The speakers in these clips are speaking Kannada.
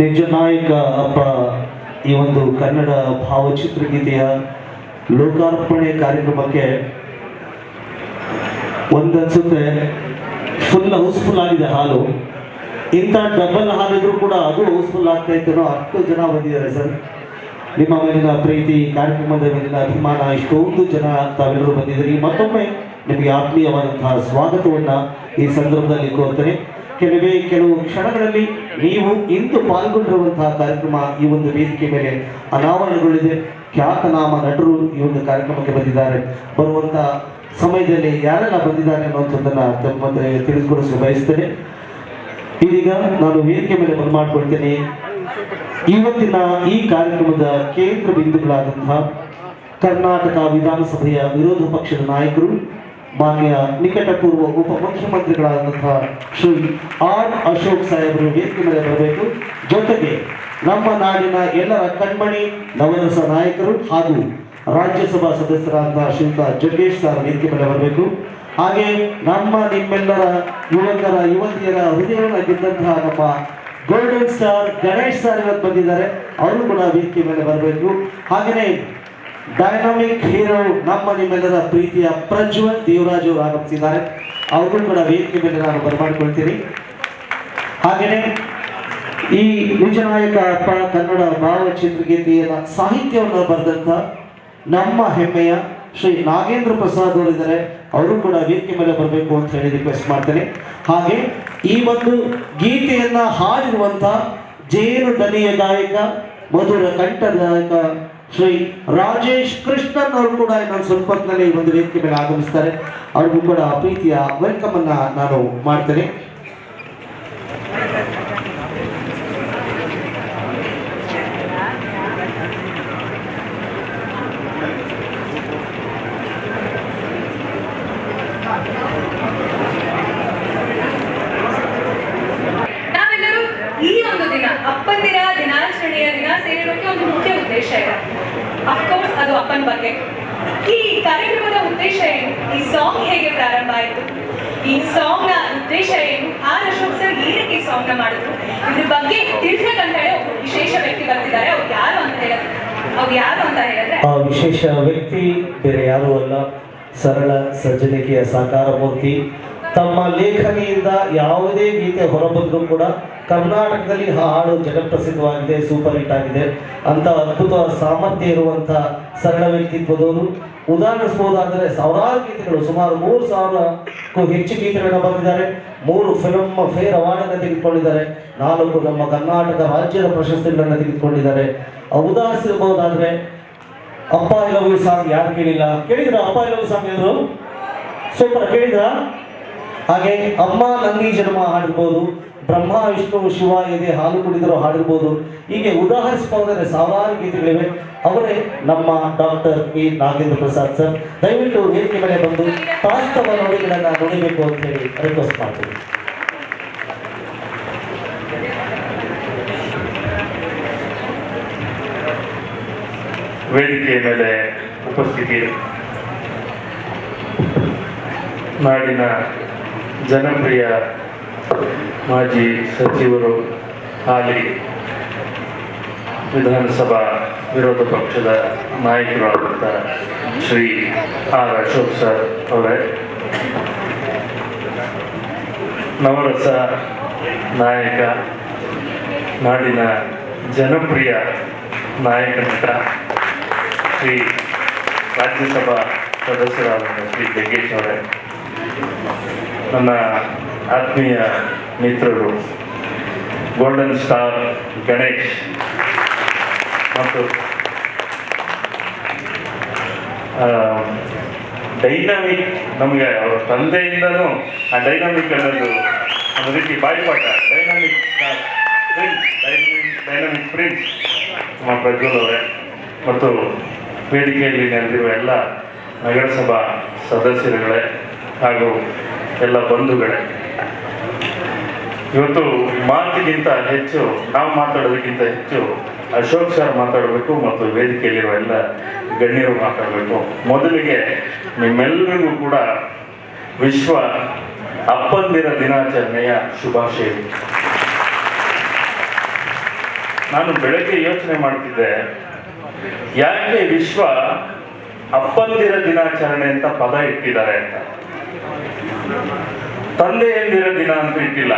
ನಿಜ ನಾಯಕ ಅಪ್ಪ ಈ ಒಂದು ಕನ್ನಡ ಭಾವಚಿತ್ರಗೀತೆಯ ಲೋಕಾರ್ಪಣೆ ಕಾರ್ಯಕ್ರಮಕ್ಕೆ ಒಂದನ್ಸುತ್ತೆ. ಫುಲ್ ಹೌಸ್ಫುಲ್ ಆಗಿದೆ ಹಾಲು. ಇಂಥ ಡಬಲ್ ಹಾಲಿದ್ರು ಕೂಡ ಅದು ಹೌಸ್ಫುಲ್ ಆಗ್ತಾ ಇತ್ತು ಹತ್ತು ಜನ ಬಂದಿದ್ದಾರೆ ಸರ್. ನಿಮ್ಮ ಮೇಲಿನ ಪ್ರೀತಿ ಕಾರ್ಯಕ್ರಮದ ಮೇಲಿನ ಅಭಿಮಾನ, ಇಷ್ಟೊಂದು ಜನ ತಾವೆಲ್ಲರೂ ಬಂದಿದ್ದೀರಿ. ಮತ್ತೊಮ್ಮೆ ನಿಮಗೆ ಆತ್ಮೀಯವಾದಂತಹ ಸ್ವಾಗತವನ್ನು ಈ ಸಂದರ್ಭದಲ್ಲಿ ಕೋರ್ತೇನೆ. ಕೆಲವೇ ಕೆಲವು ಕ್ಷಣಗಳಲ್ಲಿ ನೀವು ಇಂದು ಪಾಲ್ಗೊಂಡಿರುವಂತಹ ಕಾರ್ಯಕ್ರಮ ಈ ಒಂದು ವೇದಿಕೆ ಮೇಲೆ ಅನಾವರಣಗೊಳ್ಳಿದೆ ಖ್ಯಾತನಾಮ ನಟರು ಈ ಒಂದು ಕಾರ್ಯಕ್ರಮಕ್ಕೆ ಬಂದಿದ್ದಾರೆ. ಬರುವಂತ ಸಮಯದಲ್ಲಿ ಯಾರೆಲ್ಲ ಬಂದಿದ್ದಾರೆ ಅನ್ನುವಂಥದ್ದನ್ನ ತಮ್ಮ ತಿಳಿಸಿಕೊಡಿಸಲು ತಿಳಿಸ್ಕೊಡಿಸ ಬಯಸ್ತೇನೆ. ಇದೀಗ ನಾನು ವೇದಿಕೆ ಮೇಲೆ ಬಂದು ಮಾಡಿಕೊಳ್ತೇನೆ. ಇವತ್ತಿನ ಈ ಕಾರ್ಯಕ್ರಮದ ಕೇಂದ್ರ ಬಿಂದುಗಳಾದಂತಹ ಕರ್ನಾಟಕ ವಿಧಾನಸಭೆಯ ವಿರೋಧ ಪಕ್ಷದ ನಾಯಕರು ಮಾನ್ಯ ನಿಕಟಪೂರ್ವ ಉಪಮುಖ್ಯಮಂತ್ರಿಗಳಾದಂತಹ ಶ್ರೀ ಆರ್ ಅಶೋಕ್ ಸಾಹೇಬರು ವೇದಿಕೆ ಮೇಲೆ ಬರಬೇಕು. ಜೊತೆಗೆ ನಮ್ಮ ನಾಡಿನ ಎಲ್ಲರ ಕಣ್ಮಣಿ ನವರಸ ನಾಯಕರು ಹಾಗೂ ರಾಜ್ಯಸಭಾ ಸದಸ್ಯರಾದಂತಹ ಶ್ರೀಯುತ ಜಗ್ಗೇಶ್ ಸರ್ ವೇದಿಕೆ ಮೇಲೆ ಬರಬೇಕು. ಹಾಗೆ ನಮ್ಮ ನಿಮ್ಮೆಲ್ಲರ ಯುವಕರ, ಯುವತಿಯರ ಹೃದಯವನ್ನು ಗೆದ್ದಂತಹ ನಮ್ಮ ಗೋಲ್ಡನ್ ಸ್ಟಾರ್ ಗಣೇಶ್ ಸರ್ ಇವತ್ತು ಬಂದಿದ್ದಾರೆ. ಅವರು ಕೂಡ ವೇದಿಕೆ ಮೇಲೆ ಬರಬೇಕು. ಹಾಗೆಯೇ ಡೈನಾಮಿಕ್ ಹೀರೋ ನಮ್ಮ ನಿಮ್ಮೆಲ್ಲರ ಪ್ರೀತಿಯ ಪ್ರಜ್ವಲ್ ದೇವರಾಜ್ ಅವರು ಆಗಮಿಸಿದ್ದಾರೆ. ಅವರು ಕೂಡ ವೇದಿಕೆ ಮೇಲೆ ನಾನು ಬರಮಾಡಿಕೊಳ್ತೀನಿ. ಹಾಗೆಯೇ ಈ ನಿಜನಾಯಕ ಅಪ್ಪ ಕನ್ನಡ ಭಾವಚಿತ್ರಗೀತೆಯ ಸಾಹಿತ್ಯವನ್ನು ಬರೆದಂತ ನಮ್ಮ ಹೆಮ್ಮೆಯ ಶ್ರೀ ನಾಗೇಂದ್ರ ಪ್ರಸಾದ್ ಅವರಿದ್ದಾರೆ ಅವರು ಕೂಡ ವೇದಿಕೆ ಮೇಲೆ ಬರಬೇಕು ಅಂತ ಹೇಳಿ ರಿಕ್ವೆಸ್ಟ್ ಮಾಡ್ತೇನೆ. ಹಾಗೆ ಈ ಒಂದು ಗೀತೆಯನ್ನ ಹಾಡಿರುವಂತ ಜೇನು ದನಿಯ ಗಾಯಕ ಮಧುರ ಕಂಠ ಗಾಯಕ ಶ್ರೀ ರಾಜೇಶ್ ಕೃಷ್ಣನ್ ಅವರು ಕೂಡ ಇನ್ನೊಂದು ಸಂಪರ್ಕದಲ್ಲಿ ಒಂದು ವೇದಿಕೆ ಮೇಲೆ ಆಗಮಿಸ್ತಾರೆ. ಅವ್ರಿಗೂ ಕೂಡ ಪ್ರೀತಿಯ ವೆಲ್ಕಮ್ ಅನ್ನ ನಾನು ಮಾಡ್ತೇನೆ ನಾವೆಲ್ಲರೂ ಈ ಒಂದು ದಿನ ಅಪ್ಪಂದಿರ ದಿನ ಒಂದು ಮುಖ್ಯ ಉದ್ದೇಶ ಇದೆ. ಅಫ್ಕೋರ್ಸ್ ಅದು ಅಪ್ಪನ ಬಗ್ಗೆ. ಈ ಕಾರ್ಯಕ್ರಮದ ಉದ್ದೇಶ ಏನು? ಈ ಸಾಂಗ್ ಹೇಗೆ ಪ್ರಾರಂಭ ಆಯಿತು? ಈ ಸಾಂಗ್ನ ಉದ್ದೇಶ ಏನು? ಆರ್ ಅಶೋಕ್ ಸರ್ ಈ ರೀತಿ ಸಾಂಗ್ನ ಮಾಡಿದ್ರು. ಇದ್ರ ಬಗ್ಗೆ ತಿಳಿಸ್ಬೇಕಂತ ಹೇಳಿ ಒಬ್ಬ ವಿಶೇಷ ವ್ಯಕ್ತಿ ಬರ್ತಿದ್ದಾರೆ. ಅವ್ರು ಯಾರು ಅಂತ ಹೇಳಿದ್ರೆ? ಅವ್ರು ಯಾರು ಅಂತ ಹೇಳಿದ್ರೆ? ಆ ವಿಶೇಷ ವ್ಯಕ್ತಿ, ಬೇರೆ ಯಾರು ಅಲ್ಲ. ಸರಳ, ಸಜ್ಜನಿಕೆಯ ಸಾಕಾರ ಮೂರ್ತಿ. ತಮ್ಮ ಲೇಖನಿಯಿಂದ ಯಾವುದೇ ಗೀತೆ ಹೊರಬಂದರೂ ಕೂಡ ಕರ್ನಾಟಕದಲ್ಲಿ ಹಾಡು ಜಗತ್ಪ್ರಸಿದ್ಧವಾಗಿದೆ ಸೂಪರ್ ಹಿಟ್ ಆಗಿದೆ. ಅಂತ ಅದ್ಭುತ ಸಾಮರ್ಥ್ಯ ಇರುವಂಥ ಸರಳ ವ್ಯಕ್ತಿತ್ವದವರು ಉದಾಹರಿಸಬಹುದಾದರೆ ಸಾವಿರಾರು ಗೀತೆಗಳು, ಸುಮಾರು ಮೂರು ಸಾವಿರಕ್ಕೂ ಹೆಚ್ಚು ಗೀತೆಗಳನ್ನು ಬಂದಿದ್ದಾರೆ ಮೂರು ಫಿಲಮ್ ಫೇರ್ ಅವಾರ್ಡನ್ನು ತೆಗೆದುಕೊಂಡಿದ್ದಾರೆ. ನಾಲ್ಕು ನಮ್ಮ ಕರ್ನಾಟಕ ರಾಜ್ಯದ ಪ್ರಶಸ್ತಿಗಳನ್ನು ತೆಗೆದುಕೊಂಡಿದ್ದಾರೆ. ಉದಾಹರಿಸಬಹುದಾದ್ರೆ ಅಪ್ಪ ಐ ಲವ್ ಯು ಸಾಂಗ್ ಯಾರು ಕೇಳಿಲ್ಲ. ಕೇಳಿದ್ರ ಅಪ್ಪ ಐ ಲವ್ ಸಾಂಗ್ ಏನಾದ್ರು ಸೂಪರ್ ಕೇಳಿದ್ರ? ಹಾಗೆ ಅಮ್ಮ ನಂದಿ ಜನ್ಮ ಹಾಡಿರ್ಬೋದು ಬ್ರಹ್ಮ, ವಿಷ್ಣು, ಶಿವ ಇದೆ ಹಾಲು ಕುಡಿದರು ಹಾಡಿರ್ಬೋದು ಹೀಗೆ ಉದಾಹರಿಸಬಹುದಾದ್ರೆ ಸಾವಿರಾರು ಗೀತೆಗಳಿವೆ. ಅವರೇ ನಮ್ಮ doctor P Nagendra Prasad sir. ದಯವಿಟ್ಟು ವೇದಿಕೆ ಮೇಲೆ ಬಂದು ತಾಸ್ತವ ನುಡಿಗಳನ್ನ ನುಡಿಬೇಕು ಅಂತ ಹೇಳಿ ರಿಕ್ವೆಸ್ಟ್ ಮಾಡ್ತೀವಿ ವೇದಿಕೆಯ ಮೇಲೆ ಉಪಸ್ಥಿತಿ. ನಾಡಿನ ಜನಪ್ರಿಯ ಮಾಜಿ ಸಚಿವರು ಹಾಲಿ ವಿಧಾನಸಭಾ ವಿರೋಧ ಪಕ್ಷದ ನಾಯಕರಾದಂಥ ಶ್ರೀ ಆರ್ ಅಶೋಕ್ ಸರ್ ಅವರೇ. ನವರಸ ನಾಯಕ, ನಾಡಿನ ಜನಪ್ರಿಯ ನಾಯಕ ನಟ ಶ್ರೀ ರಾಜ್ಯಸಭಾ ಸದಸ್ಯರಾದ ಶ್ರೀ ಜಗ್ಗೇಶ್ ಅವರೇ. ನನ್ನ ಆತ್ಮೀಯ ಮಿತ್ರರು ಗೋಲ್ಡನ್ ಸ್ಟಾರ್ ಗಣೇಶ್ ಮತ್ತು ಡೈನಾಮಿಕ್ ನಮಗೆ ಅವ್ರ ತಂದೆಯಿಂದನೂ ಆ ಡೈನಾಮಿಕ್ ಅನ್ನೋದು ಒಂದು ರೀತಿ ಬಾಯ್ಪಾಠ. Dynamic prince dynamic dynamic prince ನಮ್ಮ ಪ್ರಜ್ವಲ್ ಅವರೇ. ಮತ್ತು ವೇದಿಕೆಯಲ್ಲಿ ನೆರೆದಿರುವ ಎಲ್ಲ ನಗರಸಭಾ ಸದಸ್ಯರುಗಳೇ ಹಾಗೂ ಎಲ್ಲ ಬಂಧುಗಳೇ. ಇವತ್ತು ಮಾತಿಗಿಂತ ಹೆಚ್ಚು ನಾವು ಮಾತಾಡೋದಕ್ಕಿಂತ ಹೆಚ್ಚು ಅಶೋಕ್ ಸರ್ ಮಾತಾಡಬೇಕು ಮತ್ತು ವೇದಿಕೆಯಲ್ಲಿರುವ ಎಲ್ಲ ಗಣ್ಯರು ಮಾತಾಡಬೇಕು. ಮೊದಲಿಗೆ ನಿಮ್ಮೆಲ್ಲರಿಗೂ ಕೂಡ ವಿಶ್ವ ಅಪ್ಪಂದಿರ ದಿನಾಚರಣೆಯ ಶುಭಾಶಯ. ನಾನು ಬೆಳಗ್ಗೆ ಯೋಚನೆ ಮಾಡ್ತಿದ್ದೆ, ಯಾಕೆ ವಿಶ್ವ ಅಪ್ಪಂದಿರ ದಿನಾಚರಣೆ ಅಂತ ಪದ ಇಟ್ಟಿದ್ದಾರೆ ಅಂತ. ತಂದೆಯಂದಿರ ದಿನ ಅಂತ ಇಟ್ಟಿಲ್ಲ.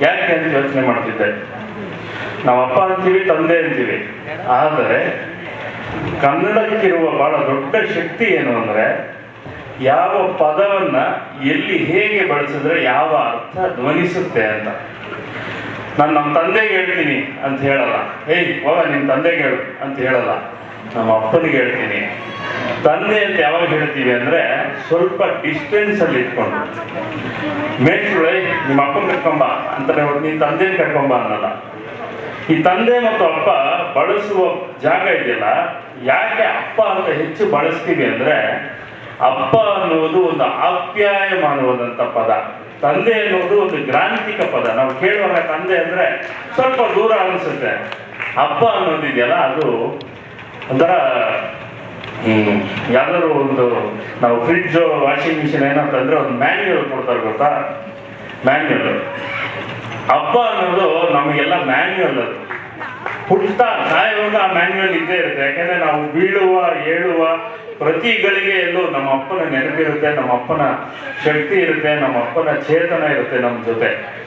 ಯಾಕೆ ಅಂತ ಯೋಚನೆ ಮಾಡ್ತಿದ್ದೆ. ನಮ್ಮ ಅಪ್ಪ ಅಂತೀವಿ, ತಂದೆ ಅಂತೀವಿ. ಆದರೆ, ಕನ್ನಡಕ್ಕಿರುವ ಬಹಳ ದೊಡ್ಡ ಶಕ್ತಿ ಏನು ಅಂದ್ರೆ, ಯಾವ ಪದವನ್ನ ಎಲ್ಲಿ ಹೇಗೆ ಬಳಸಿದ್ರೆ ಯಾವ ಅರ್ಥ ಧ್ವನಿಸುತ್ತೆ ಅಂತ. ನಾನು ನಮ್ಮ ತಂದೆಗೆ ಹೇಳ್ತೀನಿ ಅಂತ ಹೇಳಲ್ಲ. ಏಯ್, ಹೋಗ ನಿಮ್ಮ ತಂದೆಗೆ ಹೇಳು ಅಂತ ಹೇಳಲ್ಲ. ನಮ್ಮ ಅಪ್ಪನಿಗೆ ಹೇಳ್ತೀನಿ. ತಂದೆ ಅಂತ ಯಾವಾಗ ಹೇಳ್ತೀವಿ ಅಂದ್ರೆ ಸ್ವಲ್ಪ ಡಿಸ್ಟೆನ್ಸ್ ಅಲ್ಲಿ ಇಟ್ಕೊಂಡು. ಮೇಷ್ಟ್ರುಳೆ ನಿಮ್ಮ ಅಪ್ಪನ ಕರ್ಕೊಂಬ ಅಂತಾನೆ ಹೊರತು ನೀನ್ ತಂದೆನ ಕರ್ಕೊಂಬ ಅನ್ನಲ್ಲ. ಈ ತಂದೆ ಮತ್ತು ಅಪ್ಪ ಬಳಸುವ ಜಾಗ ಇದೆಯಲ್ಲ, ಯಾಕೆ ಅಪ್ಪ ಅಂತ ಹೆಚ್ಚು ಬಳಸ್ತೀವಿ ಅಂದ್ರೆ ಅಪ್ಪ ಅನ್ನುವುದು ಒಂದು ಆಪ್ಯಾಯಮಾನವಾದಂಥ ಪದ. ತಂದೆ ಅನ್ನುವುದು ಒಂದು ಗ್ರಾಂಥಿಕ ಪದ. ನಾವು ಕೇಳುವಾಗ ತಂದೆ ಅಂದ್ರೆ ಸ್ವಲ್ಪ ದೂರ ಅನಿಸುತ್ತೆ. ಅಪ್ಪ ಅನ್ನೋದಿದೆಯಲ್ಲ, ಅದು ಒಂಥರ ಹ್ಮ್. ಯಾವ್ದಾದ್ರು ಒಂದು ನಾವು ಫ್ರಿಡ್ಜ್ ವಾಷಿಂಗ್ ಮಿಷಿನ್ ಏನಂತಂದ್ರೆ ಒಂದು ಮ್ಯಾನ್ಯುಯಲ್ ಕೊಡ್ತಾರೆ ಗೊತ್ತಾ? ಮ್ಯಾನ್ಯಲ್ ಅಪ್ಪ ಅನ್ನೋದು ನಮಗೆಲ್ಲ ಮ್ಯಾನ್ಯಲ್ ಅದು. ಹುಟ್ಟುತ್ತಾ ಸಾಯುವಾಗ ಆ ಮ್ಯಾನ್ಯಲ್ ಇದ್ದೇ ಇರುತ್ತೆ. ಯಾಕಂದ್ರೆ ನಾವು ಬೀಳುವ ಹೇಳುವ ಪ್ರತಿ ಗಳಿಗೆಯಲ್ಲೂ ನಮ್ಮ ಅಪ್ಪನ ನೆನಪಿರುತ್ತೆ, ನಮ್ಮ ಅಪ್ಪನ ಶಕ್ತಿ ಇರುತ್ತೆ, ನಮ್ಮ ಅಪ್ಪನ ಚೇತನ ಇರುತ್ತೆ ನಮ್ಮ ಜೊತೆ.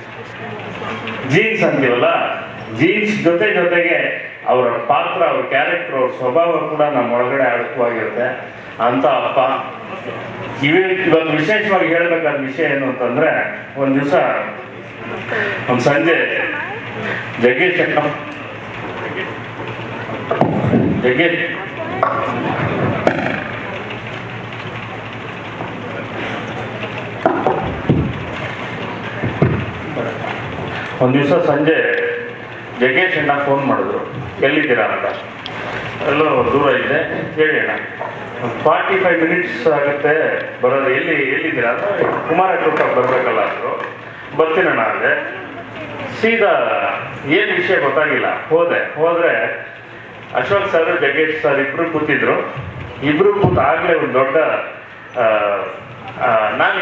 ಜೀನ್ಸ್ ಅಂತೀವಲ್ಲ? ಜೀನ್ಸ್ ಜೊತೆ ಜೊತೆಗೆ ಅವರ ಪಾತ್ರ, ಅವ್ರ ಕ್ಯಾರೆಕ್ಟರ್ ಅವ್ರ ಸ್ವಭಾವ ಕೂಡ ನಮ್ಮ ಒಳಗಡೆ ಅಡಕವಾಗಿರುತ್ತೆ ಅಂತ ಅಪ್ಪ. ಇವೇ ಇವತ್ತು ವಿಶೇಷವಾಗಿ ಹೇಳ್ಬೇಕಾದ ವಿಷಯ ಏನು ಅಂತಂದ್ರೆ, ಒಂದ್ ದಿವಸ ಒಂದು ಸಂಜೆ ಜಗ್ಗೇಶ್ ಅಣ್ಣ. ಜಗ್ಗೇಶ್. ಒಂದ್ ದಿವಸ ಸಂಜೆ ಜಗ್ಗೇಶ್ ಅಣ್ಣ ಫೋನ್ ಮಾಡಿದ್ರು. ಎಲ್ಲಿದ್ದೀರಾ ಅಂತ. ಎಲ್ಲೋ ದೂರ ಇದೆ. ಹೇಳಿ ಅಣ್ಣ. ಫಾರ್ಟಿ ಫೈವ್ ಮಿನಿಟ್ಸ್ ಆಗುತ್ತೆ. ಬರೋದು ಎಲ್ಲಿ, ಎಲ್ಲಿದ್ದೀರಾ ಅಂತ ಕುಮಾರ ಕೃಪ ಬರಬೇಕಲ್ಲ ಅಂದರು. ಬರ್ತೀನಣ್ಣ ಅಂದರೆ ಸೀದಾ ಏನು ವಿಷಯ ಗೊತ್ತಾಗಿಲ್ಲ. ಹೋದೆ. ಹೋದರೆ ಅಶೋಕ್ ಸರ್ ಜಗ್ಗೇಶ್ ಸರ್ ಇಬ್ರು ಕೂತಿದ್ರು. ಇಬ್ರು ಕೂತ ಆಗ್ಲೇ ಒಂದು ದೊಡ್ಡ ನಾನು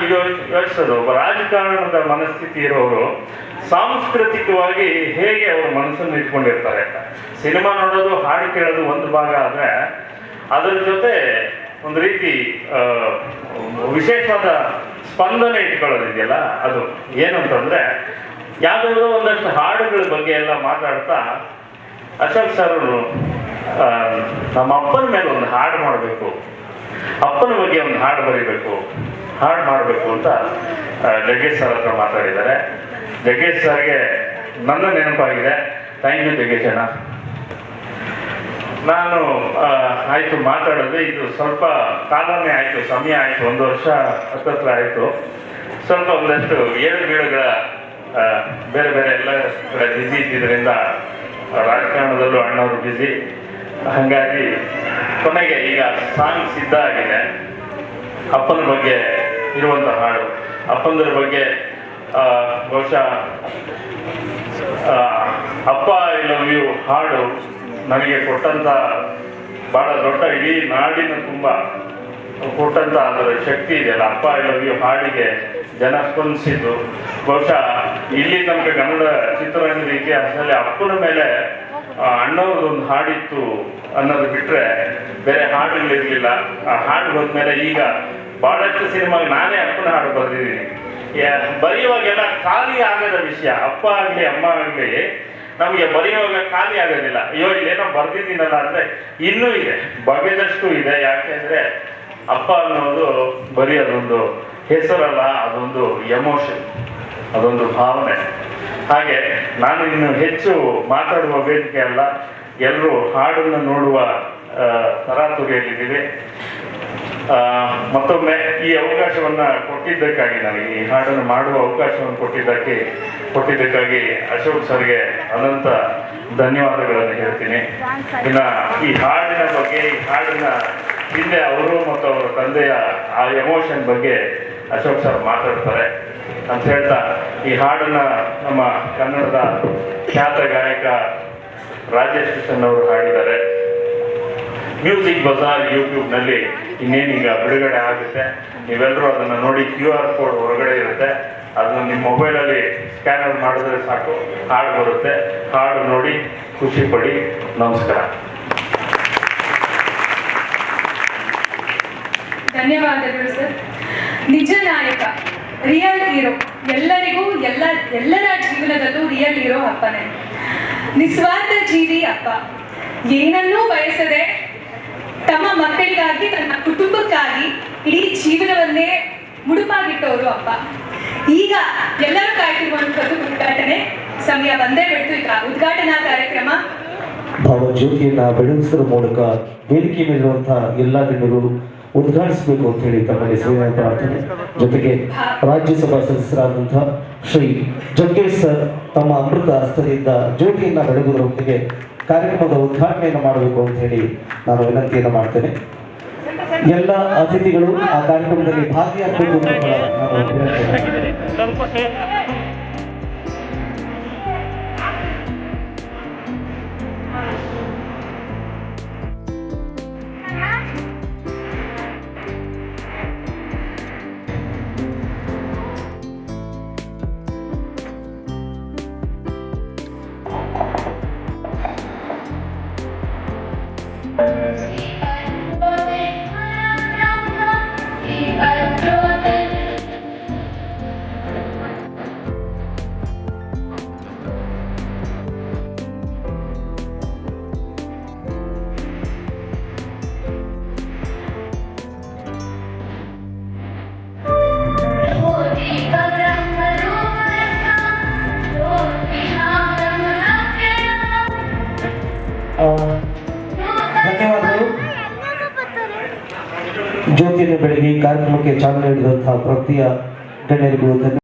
ಯೋಚಿಸೋದು, ಒಬ್ಬ ರಾಜಕಾರಣದ ಮನಸ್ಥಿತಿ ಇರೋರು ಸಾಂಸ್ಕೃತಿಕವಾಗಿ ಹೇಗೆ ಅವ್ರ ಮನಸ್ಸನ್ನು ಇಟ್ಕೊಂಡಿರ್ತಾರೆ. ಅಂತ ಸಿನಿಮಾ ನೋಡೋದು, ಹಾಡು ಕೇಳೋದು ಒಂದು ಭಾಗ ಆದ್ರೆ ಅದರ ಜೊತೆ ಒಂದು ರೀತಿ ವಿಶೇಷವಾದ ಸ್ಪಂದನೆ ಇಟ್ಕೊಳ್ಳೋದಿದೆಯಲ್ಲ ಅದು ಏನು ಅಂತಂದ್ರೆ ಯಾವುದಾದ್ರೂ ಒಂದಷ್ಟು ಹಾಡುಗಳ ಬಗ್ಗೆ ಎಲ್ಲ ಮಾತಾಡ್ತಾ ಅಶೋಕ್ ಸರ್ ಅವರು ನಮ್ಮ ಅಪ್ಪನ ಮೇಲೆ ಒಂದು ಹಾಡು ಮಾಡಬೇಕು. ಅಪ್ಪನ ಬಗ್ಗೆ ಒಂದು ಹಾಡು ಬರೀಬೇಕು. ಹಾಡು ಮಾಡಬೇಕು ಅಂತ ಜಗ್ಗೇಶ್ ಸರ್ ಹತ್ರ ಮಾತಾಡಿದ್ದಾರೆ. ಜಗ್ಗೇಶ್ ಸರ್ಗೆ ನನ್ನ ನೆನಪಾಗಿದೆ. ಥ್ಯಾಂಕ್ ಯು ಜಗ್ಗೇಶ್ ಅಣ್ಣ. ನಾನು ಆಯಿತು ಆಯ್ತು ಮಾತಾಡೋದು. ಇದು ಸ್ವಲ್ಪ ಕಾಲನೇ ಆಯಿತು, ಸಮಯ ಆಯಿತು, ಒಂದು ವರ್ಷ ಹತ್ತತ್ರ ಆಯಿತು. ಸ್ವಲ್ಪ ಒಂದಷ್ಟು ಏಳು ಬೀಳುಗಳ ಬೇರೆ ಬೇರೆ ಎಲ್ಲ ಕಡೆ ಬ್ಯುಸಿ ಇದ್ದಿದ್ದರಿಂದ ರಾಜಕಾರಣದಲ್ಲೂ ಅಣ್ಣವರು ಬ್ಯುಸಿ ಹಾಗಾಗಿ ಕೊನೆಗೆ ಈಗ ಸಾಂಗ್ ಸಿದ್ಧ ಆಗಿದೆ. ಅಪ್ಪನ ಬಗ್ಗೆ ಇರುವಂತ ಹಾಡು. ಅಪ್ಪಂದರ ಬಗ್ಗೆ ಬಹುಶಃ ಅಪ್ಪ ಐ ಲವ್ ಯು ಹಾಡು ನನಗೆ ಕೊಟ್ಟಂತ ಬಹಳ ದೊಡ್ಡ ಇಡೀ ನಾಡಿನ ತುಂಬ ಕೊಟ್ಟಂತ ಅದರ ಶಕ್ತಿ ಇದೆಯಲ್ಲ ಅಪ್ಪ ಐ ಲವ್ ಯು ಹಾಡಿಗೆ ಜನ ಸ್ಪಂದಿಸಿದ್ದು. ಬಹುಶಃ, ಇಲ್ಲಿ ತನಕ ಕನ್ನಡ ಚಿತ್ರರಂಗದ ಇತಿಹಾಸದಲ್ಲಿ ಅಪ್ಪನ ಮೇಲೆ ಅಣ್ಣವ್ರದೊಂದು ಹಾಡಿತ್ತು ಅನ್ನೋದು ಬಿಟ್ರೆ ಬೇರೆ ಹಾಡುಗಳಿರಲಿಲ್ಲ. ಆ ಹಾಡು ಬಂದ್ಮೇಲೆ ಈಗ ಬಹಳಷ್ಟು ಸಿನಿಮಾಗೆ ನಾನೇ ಅಪ್ಪನ ಹಾಡು ಬರೆದಿದ್ದೀನಿ. ಬರೆಯುವಾಗೆಲ್ಲ ಖಾಲಿ ಆಗದ ವಿಷಯ. ಅಪ್ಪ ಆಗಲಿ, ಅಮ್ಮ ಆಗಲಿ, ನಮಗೆ ಬರೆಯುವಾಗ ಖಾಲಿ ಆಗೋದಿಲ್ಲ. ಅಯ್ಯೋ, ಇಲ್ಲೇನೋ ಬರ್ದಿದ್ದೀನಲ್ಲ ಅಂದ್ರೆ ಇನ್ನೂ ಇದೆ. ಬಗೆದಷ್ಟು ಇದೆ. ಯಾಕೆಂದ್ರೆ ಅಪ್ಪ ಅನ್ನೋದು ಬರೀ ಅದೊಂದು ಹೆಸರಲ್ಲ, ಅದೊಂದು ಎಮೋಷನ್ ಅದೊಂದು ಭಾವನೆ. ಹಾಗೆ ನಾನು ಇನ್ನು ಹೆಚ್ಚು ಮಾತಾಡುವ ವೇದಿಕೆ ಅಲ್ಲ. ಎಲ್ಲರೂ ಹಾಡನ್ನು ನೋಡುವ ತರಾತುರಿಯಲ್ಲಿದ್ದೀವಿ. ಮತ್ತೊಮ್ಮೆ ಈ ಅವಕಾಶವನ್ನ ಕೊಟ್ಟಿದ್ದಕ್ಕಾಗಿ ನನಗೆ, ಈ ಹಾಡನ್ನು ಮಾಡುವ ಅವಕಾಶವನ್ನು ಕೊಟ್ಟಿದ್ದಕ್ಕೆ, ಕೊಟ್ಟಿದ್ದಕ್ಕಾಗಿ ಅಶೋಕ್ ಸರ್ಗೆ ಅನಂತ ಧನ್ಯವಾದಗಳನ್ನು ಹೇಳ್ತೀನಿ. ಇನ್ನ ಈ ಹಾಡಿನ ಬಗ್ಗೆ, ಈ ಹಾಡಿನ ಹಿಂದೆ ಅವರು ಮತ್ತು ಅವರ ತಂದೆಯ ಆ ಎಮೋಷನ್ ಬಗ್ಗೆ ಅಶೋಕ್ ಸರ್ ಮಾತಾಡ್ತಾರೆ. ಅಂತ ಹೇಳ್ತಾ, ಈ ಹಾಡನ್ನು ನಮ್ಮ ಕನ್ನಡದ ಖ್ಯಾತ ಗಾಯಕ ರಾಜೇಶ್ ಕಿಶನ್ ಅವರು ಹಾಡಿದ್ದಾರೆ. ಮ್ಯೂಸಿಕ್ ಬಜಾರ್ ಯೂಟ್ಯೂಬ್ನಲ್ಲಿ ಇನ್ನೇನೀಗ ಬಿಡುಗಡೆ ಆಗುತ್ತೆ? ನೀವೆಲ್ಲರೂ ಅದನ್ನು ನೋಡಿ ಕ್ಯೂ ಆರ್ ಕೋಡ್ ಹೊರಗಡೆ ಇರುತ್ತೆ. ಅದನ್ನು ನಿಮ್ಮ ಮೊಬೈಲಲ್ಲಿ ಸ್ಕ್ಯಾನರ್ ಮಾಡಿದ್ರೆ ಸಾಕು. ಕಾರ್ಡ್ ಬರುತ್ತೆ. ಕಾರ್ಡ್ ನೋಡಿ ಖುಷಿ ಪಡಿ. ನಮಸ್ಕಾರ. ಧನ್ಯವಾದಗಳು ಸರ್. ನಿಜ ನಾಯಕ ರಿಯಲ್ ಹೀರೋ ಎಲ್ಲರಿಗೂ, ಎಲ್ಲ, ಎಲ್ಲರ ಜೀವನದಲ್ಲೂ ರಿಯಲ್ ಹೀರೋ ಅಪ್ಪನೇ ನಿಸ್ವಾರ್ಥ ಜೀವಿ ಅಪ್ಪ ಏನನ್ನೂ ಬಯಸದೆ ತಮ್ಮ ಮಕ್ಕಳಿಗಾಗಿ ತನ್ನ ಕುಟುಂಬಕ್ಕಾಗಿ ಇಡೀ ಜೀವನವನ್ನೇ ಮುಡುಪಾಗಿಟ್ಟವರು ಅಪ್ಪ. ಈಗ ಎಲ್ಲರೂ ಕಾಯ್ತಿರುವಂತದ್ದು ಉದ್ಘಾಟನೆ. ಸಮಯ ಬಂದೇ ಬಿಡ್ತು. ಈಗ ಉದ್ಘಾಟನಾ ಕಾರ್ಯಕ್ರಮ. ಭಾವಜ್ಯೋತಿಯನ್ನ ಬೆಳಗಿಸುವ ಮೂಲಕ ವೇದಿಕೆ ಮೇಲಿರುವಂತಹ ಎಲ್ಲಾ ಗಣ್ಯರು ಉದ್ಘಾಟಿಸಬೇಕು ಅಂತ ಹೇಳಿ ತಮ್ಮಲ್ಲಿ ಸೇವೆ ಪ್ರಾರ್ಥನೆ. ಜೊತೆಗೆ ರಾಜ್ಯಸಭಾ ಸದಸ್ಯರಾದಂತಹ ಶ್ರೀ ಜಗ್ಗೇಶ್ ಸರ್ ತಮ್ಮ ಅಮೃತ ಹಸ್ತದಿಂದ ಜ್ಯೋತಿಯನ್ನ ಬೆಳಗುವುದರೊಂದಿಗೆ ಕಾರ್ಯಕ್ರಮದ ಉದ್ಘಾಟನೆಯನ್ನು ಮಾಡಬೇಕು ಅಂತ ಹೇಳಿ ನಾನು ವಿನಂತಿಯನ್ನು ಮಾಡ್ತೇನೆ. ಎಲ್ಲ ಅತಿಥಿಗಳು ಆ ಕಾರ್ಯಕ್ರಮದಲ್ಲಿ ಭಾಗಿಯಾಗಬೇಕು ಅಂತ ನಾನು ಜ್ಯೋತಿಯನ್ನು ಬೆಳಗಿ ಕಾರ್ಯಕ್ರಮಕ್ಕೆ ಚಾಲನೆ ನೀಡಿದಂತಹ ಪ್ರತಿಯ ಗಣ್ಯರಿಗೂ ಧನ್ಯವಾದ